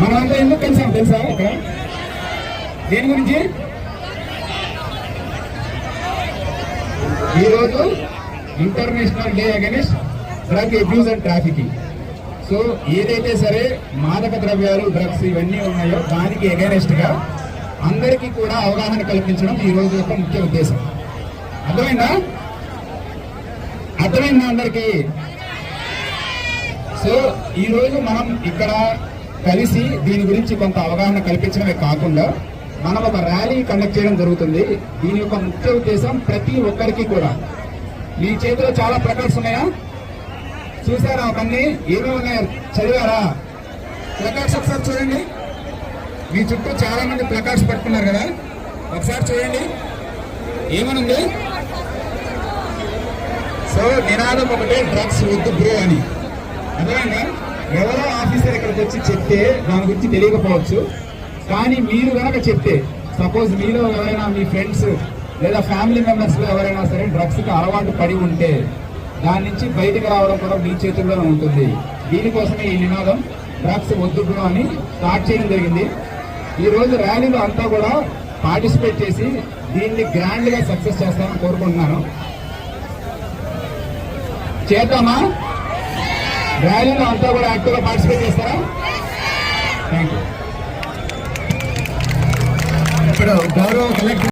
మనమంతా ఎందుకు కలిసాం తెలుసా? ఇక్కడ దేని గురించి? ఈరోజు international day against drug abuse and trafficking. So ఏదైతే సరే మాదక ద్రవ్యాలు డ్రగ్స్ ఇవన్నీ ఉన్నాయో దానికి అగెనిస్ట్గా అందరికీ కూడా అవగాహన కల్పించడం ఈ రోజు యొక్క ముఖ్య ఉద్దేశం. అర్థమైందా? అర్థమైందా అందరికీ? సో ఈ రోజు మనం ఇక్కడ కలిసి దీని గురించి కొంత అవగాహన కల్పించడమే కాకుండా మనం ఒక ర్యాలీ కండక్ట్ చేయడం జరుగుతుంది. దీని యొక్క ముఖ్య ఉద్దేశం ప్రతి ఒక్కరికి కూడా. మీ చేతిలో చాలా ప్లకార్డ్స్ ఉన్నాయా? చూసారా అవన్నీ? ఏమేమి ఉన్నాయా చదివారా? ప్లకార్డ్స్ ఒకసారి చూడండి. మీ చుట్టూ చాలా మంది ప్లకార్డ్స్ పట్టుకున్నారు కదా. ఒకసారి చూడండి. ఏమనుంది? సో నినాదం ఒకటే డ్రగ్స్ వద్దు బ్రో అని అదేనా ఎవరో ఆఫీసర్ ఇక్కడికి వచ్చి చెప్తే దాని గురించి తెలియకపోవచ్చు. కానీ మీరు కనుక చెప్తే సపోజ్ మీలో ఎవరైనా మీ ఫ్రెండ్స్ లేదా ఫ్యామిలీ మెంబర్స్లో ఎవరైనా సరే డ్రగ్స్కి అలవాటు పడి ఉంటే దాని నుంచి బయటకు రావడం కూడా మీ చేతుల్లోనే ఉంటుంది. దీనికోసమే ఈ నినాదం డ్రగ్స్ వద్దు అని స్టార్ట్ చేయడం జరిగింది. ఈరోజు ర్యాలీలో అంతా కూడా పార్టిసిపేట్ చేసి దీన్ని గ్రాండ్గా సక్సెస్ చేస్తామని కోరుకుంటున్నాను. చేద్దామా? ర్యాలీలో అంతా కూడా యాక్టివ్గా పార్టిసిపేట్ చేస్తారా? థ్యాంక్ యూ ఇప్పుడు గౌరవ కలెక్టర్